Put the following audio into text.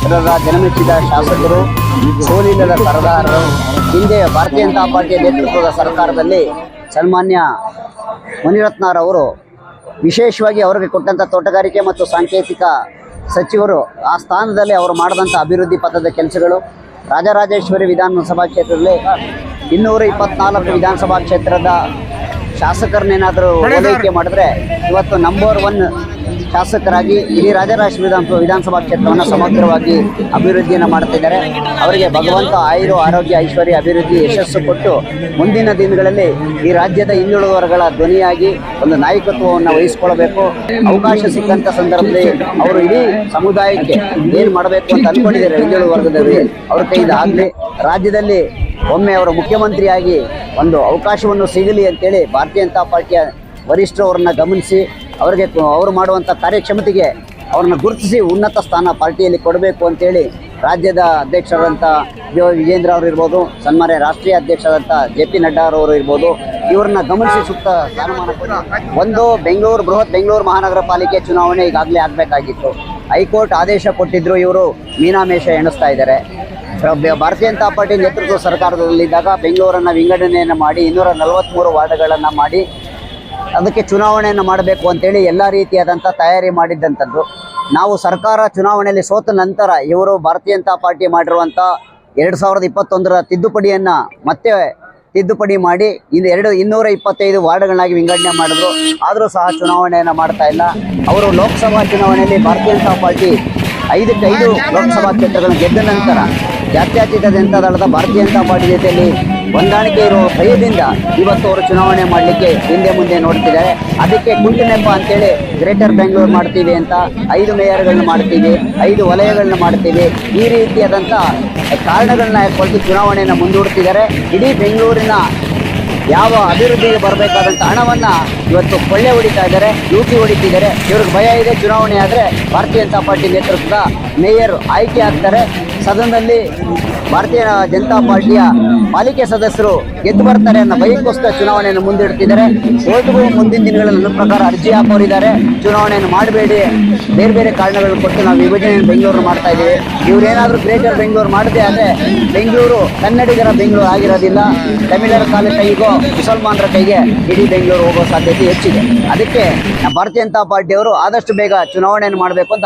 ಕ್ಷೇತ್ರದ ಜನಮೆಚ್ಚಿದ ಶಾಸಕರು, ಸೋಲಿಲ್ಲದ ಸರದಾರರು ಹಿಂದೆ ಭಾರತೀಯ ಜನತಾ ಪಾರ್ಟಿಯ ನೇತೃತ್ವದ ಸರ್ಕಾರದಲ್ಲಿ ಸನ್ಮಾನ್ಯ ಮುನಿರತ್ನರವರು ವಿಶೇಷವಾಗಿ ಅವರಿಗೆ ಕೊಟ್ಟಂಥ ತೋಟಗಾರಿಕೆ ಮತ್ತು ಸಾಂಕೇತಿಕ ಸಚಿವರು ಆ ಸ್ಥಾನದಲ್ಲಿ ಅವರು ಮಾಡಿದಂಥ ಅಭಿವೃದ್ಧಿ ಪಥದ ಕೆಲಸಗಳು. ರಾಜರಾಜೇಶ್ವರಿ ವಿಧಾನಸಭಾ ಕ್ಷೇತ್ರದಲ್ಲಿ ಇನ್ನೂರ ಇಪ್ಪತ್ನಾಲ್ಕು ವಿಧಾನಸಭಾ ಕ್ಷೇತ್ರದ ಶಾಸಕರನ್ನೇನಾದರೂ ಓದಿಕೆ ಮಾಡಿದ್ರೆ ಇವತ್ತು ನಂಬರ್ ಒನ್ ಶಾಸಕರಾಗಿ ಇಡೀ ವಿಧಾನ ವಿಧಾನಸಭಾ ಕ್ಷೇತ್ರವನ್ನು ಸಮಗ್ರವಾಗಿ ಅಭಿವೃದ್ಧಿಯನ್ನು ಮಾಡ್ತಿದ್ದಾರೆ. ಅವರಿಗೆ ಭಗವಂತ ಆಯುರು ಆರೋಗ್ಯ ಐಶ್ವರ್ಯ ಅಭಿವೃದ್ಧಿ ಯಶಸ್ಸು ಕೊಟ್ಟು ಮುಂದಿನ ದಿನಗಳಲ್ಲಿ ಈ ರಾಜ್ಯದ ಹಿಂದುಳಿದ ವರ್ಗಗಳ ಧ್ವನಿಯಾಗಿ ಒಂದು ನಾಯಕತ್ವವನ್ನು ವಹಿಸಿಕೊಳ್ಳಬೇಕು ಅವಕಾಶ ಸಿಕ್ಕಂಥ ಸಂದರ್ಭದಲ್ಲಿ ಅವರು ಇಡೀ ಸಮುದಾಯಕ್ಕೆ ಏನು ಮಾಡಬೇಕು ಅಂತ ಅನ್ಕೊಂಡಿದ್ದಾರೆ ಹಿಂದುಳಿದ ವರ್ಗದಲ್ಲಿ ಅವ್ರ ಕೈಯಿಂದ ಆಗಲಿ. ರಾಜ್ಯದಲ್ಲಿ ಒಮ್ಮೆ ಅವರು ಮುಖ್ಯಮಂತ್ರಿಯಾಗಿ ಒಂದು ಅವಕಾಶವನ್ನು ಸಿಗಲಿ ಅಂತೇಳಿ ಭಾರತೀಯ ಜನತಾ ಪಾರ್ಟಿಯ ವರಿಷ್ಠರು ಅವ್ರನ್ನ ಗಮನಿಸಿ, ಅವರಿಗೆ ಅವರು ಮಾಡುವಂಥ ಕಾರ್ಯಕ್ಷಮತೆಗೆ ಅವ್ರನ್ನ ಗುರುತಿಸಿ ಉನ್ನತ ಸ್ಥಾನ ಪಾರ್ಟಿಯಲ್ಲಿ ಕೊಡಬೇಕು ಅಂತೇಳಿ ರಾಜ್ಯದ ಅಧ್ಯಕ್ಷರಾದಂಥ ಜೋ ವಿಜೇಂದ್ರ ಅವರು ಇರ್ಬೋದು, ಸನ್ಮಾನ್ಯ ರಾಷ್ಟ್ರೀಯ ಅಧ್ಯಕ್ಷರಾದಂಥ ಜೆ ಪಿ ನಡ್ಡಾ ಅವರು ಇರ್ಬೋದು, ಇವ್ರನ್ನ ಗಮನಿಸಿ ಸುತ್ತ ಸ್ಥಾನಮಾನ ಒಂದು ಬೆಂಗಳೂರು, ಬೃಹತ್ ಬೆಂಗಳೂರು ಮಹಾನಗರ ಪಾಲಿಕೆ ಚುನಾವಣೆ ಈಗಾಗಲೇ ಆಗಬೇಕಾಗಿತ್ತು. ಹೈಕೋರ್ಟ್ ಆದೇಶ ಕೊಟ್ಟಿದ್ರು ಇವರು, ಮೀನಾಮೇಷ ಎಣಿಸ್ತಾ ಇದ್ದಾರೆ. ಭಾರತೀಯ ಜನತಾ ಪಾರ್ಟಿ ನೇತೃತ್ವ ಸರ್ಕಾರದಲ್ಲಿದ್ದಾಗ ಬೆಂಗಳೂರನ್ನು ವಿಂಗಡಣೆಯನ್ನು ಮಾಡಿ ಇನ್ನೂರ ನಲವತ್ತ್ಮೂರು ವಾರ್ಡ್ಗಳನ್ನು ಮಾಡಿ ಅದಕ್ಕೆ ಚುನಾವಣೆಯನ್ನು ಮಾಡಬೇಕು ಅಂತೇಳಿ ಎಲ್ಲ ರೀತಿಯಾದಂಥ ತಯಾರಿ ಮಾಡಿದ್ದಂಥದ್ದು ನಾವು ಸರ್ಕಾರ ಚುನಾವಣೆಯಲ್ಲಿ ಸೋತ ನಂತರ ಇವರು ಭಾರತೀಯ ಜನತಾ ಪಾರ್ಟಿ ಮಾಡಿರುವಂಥ ಎರಡು ಸಾವಿರದ ಇಪ್ಪತ್ತೊಂದರ ತಿದ್ದುಪಡಿಯನ್ನು ಮತ್ತೆ ತಿದ್ದುಪಡಿ ಮಾಡಿ ಇನ್ನು ಎರಡು, ಇನ್ನೂರ ಇಪ್ಪತ್ತೈದು ವಾರ್ಡ್ಗಳನ್ನಾಗಿ ವಿಂಗಡಣೆ ಮಾಡಿದ್ರು. ಆದರೂ ಸಹ ಚುನಾವಣೆಯನ್ನು ಮಾಡ್ತಾ ಇಲ್ಲ. ಅವರು ಲೋಕಸಭಾ ಚುನಾವಣೆಯಲ್ಲಿ ಭಾರತೀಯ ಜನತಾ ಪಾರ್ಟಿ ಐದಕ್ಕೆ ಐದು ಲೋಕಸಭಾ ಕ್ಷೇತ್ರಗಳನ್ನು ಗೆದ್ದ ನಂತರ ಜಾತ್ಯತೀತ ಜನತಾ ದಳದ ಭಾರತೀಯ ಜನತಾ ಪಾರ್ಟಿ ಜೊತೆಯಲ್ಲಿ ಹೊಂದಾಣಿಕೆ ಇರುವ ಭಯದಿಂದ ಇವತ್ತು ಅವರು ಚುನಾವಣೆ ಮಾಡಲಿಕ್ಕೆ ಹಿಂದೆ ಮುಂದೆ ನೋಡ್ತಿದ್ದಾರೆ. ಅದಕ್ಕೆ ಗುಂಡಿನೆಪ್ಪ ನೆಪ ಅಂತೇಳಿ ಗ್ರೇಟರ್ ಬೆಂಗಳೂರು ಮಾಡ್ತೀವಿ ಅಂತ ಐದು ಮೇಯರ್ಗಳನ್ನ ಮಾಡ್ತೀವಿ, ಐದು ವಲಯಗಳನ್ನ ಮಾಡ್ತೀವಿ. ಈ ರೀತಿಯಾದಂಥ ಕಾರಣಗಳನ್ನ ಏರ್ಪಡಿಸಿ ಚುನಾವಣೆಯನ್ನು ಮುಂದೂಡ್ತಿದ್ದಾರೆ. ಇಡೀ ಬೆಂಗಳೂರಿನ ಯಾವ ಅಭಿವೃದ್ಧಿಗೆ ಬರಬೇಕಾದಂಥ ಹಣವನ್ನ ಇವತ್ತು ಕೊಳ್ಳೆ ಹೊಡಿತಾ ಇದ್ದಾರೆ, ಲೂಟಿ ಹೊಡಿತಿದ್ದಾರೆ. ಇವ್ರಿಗೆ ಭಯ ಇದೆ, ಚುನಾವಣೆ ಆದರೆ ಭಾರತೀಯ ಜನತಾ ಪಾರ್ಟಿ ನೇತೃತ್ವದ ಮೇಯರ್ ಆಯ್ಕೆ ಆಗ್ತಾರೆ. ಸದನದಲ್ಲಿ ಭಾರತೀಯ ಜನತಾ ಪಾರ್ಟಿಯ ಪಾಲಿಕೆ ಸದಸ್ಯರು ಗೆದ್ದು ಬರ್ತಾರೆ ಅನ್ನೋ ಭಯಕ್ಕೋಸ್ಕರ ಚುನಾವಣೆಯನ್ನು ಮುಂದಿಡ್ತಿದ್ದಾರೆ. ಓಟ್ಗೂ ಮುಂದಿನ ದಿನಗಳಲ್ಲಿ ನನ್ನ ಪ್ರಕಾರ ಅರ್ಜಿ ಹಾಕೋರಿದ್ದಾರೆ ಚುನಾವಣೆಯನ್ನು ಮಾಡಬೇಡಿ. ಬೇರೆ ಬೇರೆ ಕಾರಣಗಳನ್ನು ಕೊಟ್ಟು ನಾವು ವಿಭಜನೆಯನ್ನು ಬೆಂಗಳೂರು ಮಾಡ್ತಾ ಇದ್ದೀವಿ. ಇವರೇನಾದರೂ ಗ್ರೇಟರ್ ಬೆಂಗಳೂರು ಮಾಡದೆ ಆದರೆ ಬೆಂಗಳೂರು ಕನ್ನಡಿಗರ ಬೆಂಗಳೂರು ಆಗಿರೋದಿಲ್ಲ. ತಮಿಳರ ಕಾಲ ಕೈಗೋ ಮುಸಲ್ಮಾನರ ಕೈಗೆ ಇಡೀ ಬೆಂಗಳೂರು ಹೋಗೋ ಸಾಧ್ಯತೆ ಹೆಚ್ಚಿದೆ. ಅದಕ್ಕೆ ಭಾರತೀಯ ಜನತಾ ಪಾರ್ಟಿಯವರು ಆದಷ್ಟು ಬೇಗ ಚುನಾವಣೆಯನ್ನು ಮಾಡಬೇಕು ಅಂತ